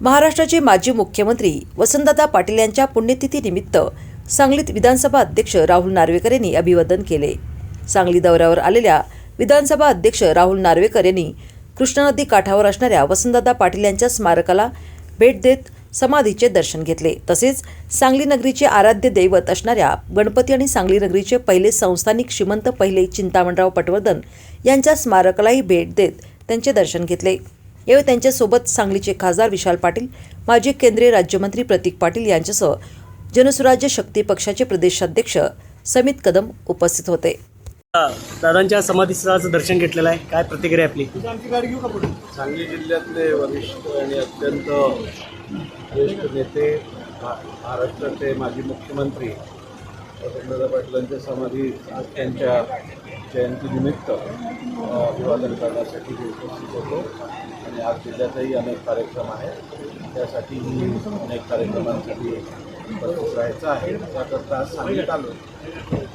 महाराष्ट्राचे माजी मुख्यमंत्री वसंतदादा पाटील यांच्या पुण्यतिथीनिमित्त सांगलीत विधानसभा अध्यक्ष राहुल नार्वेकर यांनी अभिवादन केले. सांगली दौऱ्यावर आलेल्या विधानसभा अध्यक्ष राहुल नार्वेकर यांनी कृष्णा नदी काठावर असणाऱ्या वसंतदादा पाटील यांच्या स्मारकाला भेट देत समाधीचे दर्शन घेतले. तसेच सांगली नगरीचे आराध्य दैवत असणाऱ्या गणपती आणि सांगली नगरीचे पहिले संस्थानिक श्रीमंत पहिले चिंतामणराव पटवर्धन यांच्या स्मारकालाही भेट देत त्यांचे दर्शन घेतले. यावेळी त्यांच्यासोबत सांगलीचे खासदार विशाल पाटील माजी केंद्रीय राज्यमंत्री प्रतीक पाटील यांच्यासह जनसुराज्य शक्ती पक्षाचे प्रदेशाध्यक्ष समित कदम उपस्थित होते. दादांच्या समाधीस्थळाचं दर्शन घेतलेलं आहे. काय प्रतिक्रिया आपली? सांगली जिल्ह्यातले वरिष्ठ आणि अत्यंत ज्येष्ठ नेते महा- महाराष्ट्राचे माजी मुख्यमंत्री वसंतदादा पाटलांच्या समाधी आज त्यांच्या जयंतीनिमित्त अभिवादन करण्यासाठी उपस्थित होतो. आणि आज जिल्ह्यातही अनेक कार्यक्रम आहेत. त्यासाठीही अनेक कार्यक्रमांसाठी उपस्थित राहायचं आहे. त्याकरता आज सांगण्यात आलो.